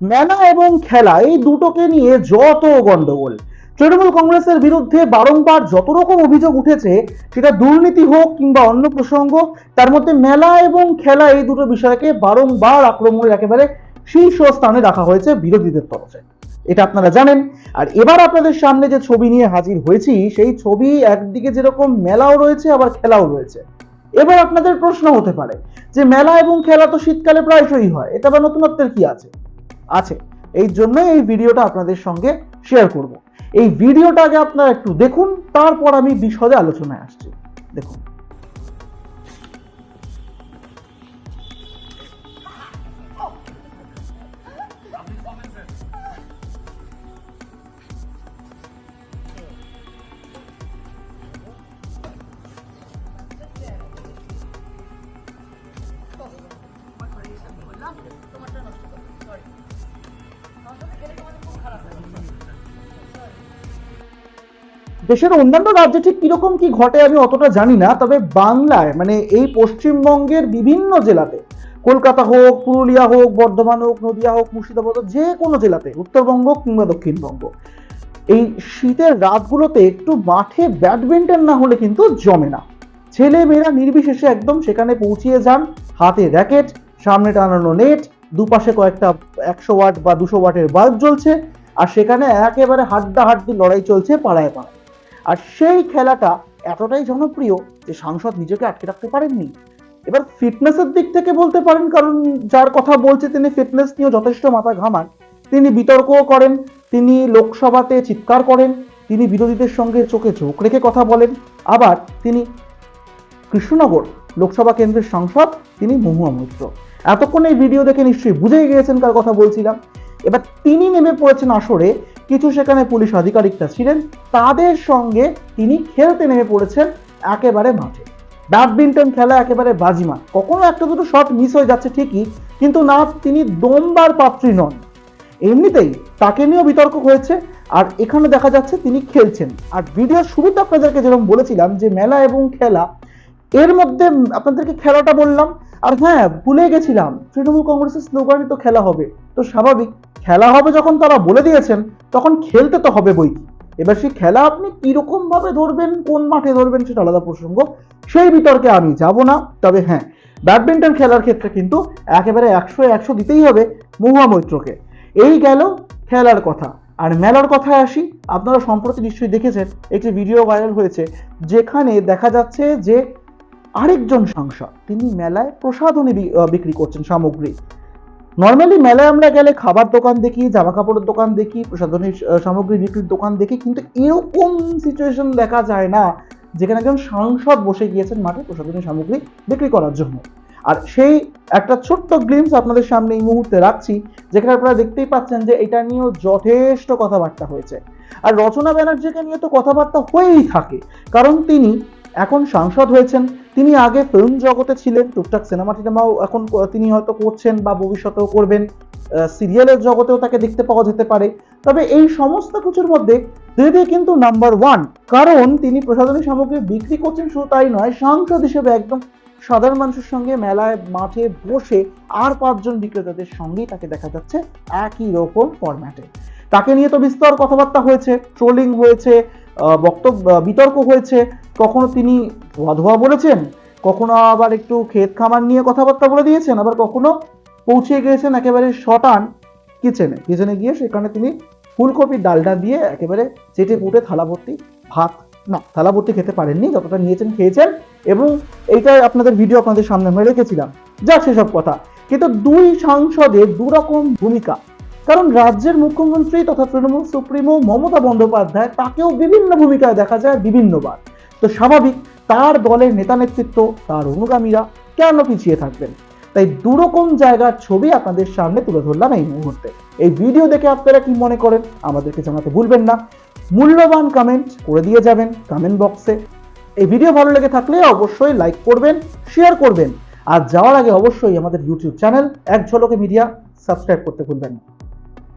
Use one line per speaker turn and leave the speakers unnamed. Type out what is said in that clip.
মেলা এবং খেলা, এই দুটোকে নিয়ে যত গন্ডগোল। তৃণমূল কংগ্রেসের বিরুদ্ধে বারংবার যত রকম অভিযোগ উঠেছে, সেটা দুর্নীতি হোক কিংবা অন্য প্রসঙ্গ, তার মধ্যে মেলা এবং খেলা এই দুটো বিষয়কে বারংবার আক্রমণের একেবারে শীর্ষ স্থানে রাখা হয়েছে বিরোধীদের তরফে। এটা আপনারা জানেন। আর এবার আপনাদের সামনে যে ছবি নিয়ে হাজির হয়েছি, সেই ছবি একদিকে যেরকম মেলাও রয়েছে, আবার খেলাও রয়েছে। এবার আপনাদের প্রশ্ন হতে পারে যে, মেলা এবং খেলা তো শীতকালে প্রায়শই হয়, এটা বা নতুনত্বের কি আছে? আছে। এই জন্য এই ভিডিওটা আপনাদের সঙ্গে শেয়ার করব। এই ভিডিওটা আগে আপনারা একটু দেখুন, তারপর আমি বিশদে আলোচনায় আসছি। দেখুন। দেশের অন্যান্য রাজ্যে ঠিক কীরকম কি ঘটে আমি অতটা জানি না, তবে বাংলায় মানে এই পশ্চিমবঙ্গের বিভিন্ন জেলাতে, কলকাতা হোক, পুরুলিয়া হোক, বর্ধমান হোক, নদিয়া হোক, মুর্শিদাবাদ হোক, যে কোনো জেলাতে, উত্তরবঙ্গ কিংবা দক্ষিণবঙ্গ, এই শীতের রাতগুলোতে একটু মাঠে ব্যাডমিন্টন না হলে কিন্তু জমে না। ছেলে মেয়েরা নির্বিশেষে একদম সেখানে পৌঁছিয়ে যান, হাতে র্যাকেট, সামনে টানানো নেট, দুপাশে কয়েকটা একশো ওয়াট বা দুশো ওয়াটের বাল্ব জ্বলছে, আর সেখানে একেবারে হাড্ডা হাড্ডি লড়াই চলছে পাড়ায় পাড়ায়। আর সেই খেলাটা এতটাই জনপ্রিয় যে সাংসদ নিজেকে আটকে রাখতে পারেননি। এবার ফিটনেসের দিক থেকে বলতে পারেন, কারণ যার কথা বলছে তিনি ফিটনেস নিয়ে যথেষ্ট মাথা ঘামান। তিনি বিতর্কও করেন, তিনি লোকসভাতে চিৎকার করেন, তিনি বিরোধীদের সঙ্গে চোখে চোখ রেখে কথা বলেন। আবার তিনি কৃষ্ণনগর লোকসভা কেন্দ্রের সাংসদ, তিনি মহুয়া মৈত্র। এতক্ষণ এই ভিডিও দেখে নিশ্চয়ই বুঝেই গিয়েছেন কার কথা বলছিলাম। এবার তিনি নেমে পড়েছেন আসরে কিছু সেখানে পুলিশ আধিকারিকরা ছিলেন, তাদের সঙ্গে তিনি খেলতে নেমে পড়েছেন একেবারে মাঠে। ব্যাডমিন্টন খেলা একেবারে বাজিমাত। কখনো একটা দুটো শট মিস হয়ে যাচ্ছে ঠিকই, কিন্তু না, তিনি দমবার পাত্রী নন। এমনিতেই তাকে নিয়েও বিতর্ক হয়েছে, আর এখানে দেখা যাচ্ছে তিনি খেলছেন। আর ভিডিও শুরুতে আপনাদেরকে যেরকম বলেছিলাম যে মেলা এবং খেলা, এর মধ্যে আপনাদেরকে খেলাটা বললাম। আর হ্যাঁ ভুলে গেছিলাম, তৃণমূল কংগ্রেসের স্লোগানই তো খেলা হবে। তো স্বাভাবিক খেলা হবে যখন তারা বলে দিয়েছেন, তখন খেলতে তো হবে বই এবার সেই খেলা আপনি কীরকম ভাবে ধরবেন, কোন মাঠে ধরবেন সেটা আলাদা প্রসঙ্গ। সেই বিতর্কে আমি যাব না, তবে হ্যাঁ ব্যাডমিন্টন খেলার ক্ষেত্রে কিন্তু একেবারে একশো একশো দিতেই হবে মহুয়া মৈত্রকে। এই গেল খেলার কথা। আর মেলার কথায় আসি, আপনারা সম্প্রতি নিশ্চয়ই দেখেছেন, একটি ভিডিও ভাইরাল হয়েছে, যেখানে দেখা যাচ্ছে যে আরেকজন সাংসদ, তিনি মেলায় প্রসাধনী বিক্রি করছেন সামগ্রী। নর্মালি মেলায় আমরা গেলে খাবার দোকান দেখি জামা কাপড়ের দোকান দেখি, প্রসাধনী সামগ্রী বিক্রির দোকান দেখি, কিন্তু এরকম সিচুয়েশন দেখা যায় না, যেখানে একজন সাংসদ বসে গিয়েছেন মাঠে প্রসাধনী সামগ্রী বিক্রি করার জন্য। আর সেই একটা ছোট্ট গ্লিমস আপনাদের সামনে এই মুহূর্তে রাখছি, যেখানে আপনারা দেখতেই পাচ্ছেন যে এটা নিয়েও যথেষ্ট কথাবার্তা হয়েছে। আর রচনা ব্যানার্জিকে নিয়ে তো কথাবার্তা হয়েই থাকে, কারণ তিনি এখন সাংসদ হয়েছেন। তিনি আগে ফিল্ম জগতে ছিলেন, টুকটাক সিনেমা টিনেমাও এখন তিনি হয়তো করছেন বা ভবিষ্যতেও করবেন। সিরিয়ালের জগতেও তাকে দেখতে পাওয়া যেতে পারে। তবে এই সমস্ত কিছুর মধ্যে দিদি কিন্তু নাম্বার ওয়ান কারণ তিনি প্রসাধনী সামগ্রী বিক্রি করছেন শুধু তাই নয়, সাংসদ হিসেবে একদম সাধারণ মানুষের সঙ্গে মেলায়, মাঠে বসে আর পাঁচজন বিক্রেতাদের সঙ্গেই তাকে দেখা যাচ্ছে একই রকম ফরম্যাটে তাকে নিয়ে তো বিস্তর কথাবার্তা হয়েছে ট্রোলিং হয়েছে বক্তব্য বিতর্ক হয়েছে, কখনো তিনি ধোয়া বলেছেন? কখনো আবার একটু ক্ষেত খামার নিয়ে কথাবার্তা বলে দিয়েছেন? আবার কখনো পৌঁছে গিয়েছেন একেবারে শটান কিচেনে? কিচেনে গিয়ে সেখানে তিনি ফুলকপির ডালটা দিয়ে একেবারে চেটে পুটে থালা ভর্তি ভাত, না, থালা ভর্তি খেতে পারেননি, যতটা নিয়েছেন খেয়েছেন এবং এইটাই আপনাদের ভিডিও আপনাদের সামনে আমি রেখেছিলাম। যা সেসব কথা। কিন্তু দুই সাংসদের দুরকম ভূমিকা কারণ রাজ্যের মুখ্যমন্ত্রী তথা তৃণমূল সুপ্রিমো মমতা বন্দ্যোপাধ্যায় তাকেও বিভিন্ন ভূমিকায় দেখা যায় বিভিন্নবার। তো স্বাভাবিক, তার দলের নেতা নেতৃত্ব, তার অনুগামীরা কেন পিছিয়ে থাকবেন? তাই দুরকম জায়গার ছবি আপনাদের সামনে তুলে ধরলাম এই মুহূর্তে। এই ভিডিও দেখে আপনারা কি মনে করেন, আমাদেরকে জানাতে ভুলবেন না। মূল্যবান কমেন্ট করে দিয়ে যাবেন কমেন্ট বক্সে এই ভিডিও ভালো লেগে থাকলে অবশ্যই লাইক করবেন শেয়ার করবেন। আর যাওয়ার আগে অবশ্যই আমাদের ইউটিউব চ্যানেল এক ঝলকে মিডিয়া সাবস্ক্রাইব করতে ভুলবেন না।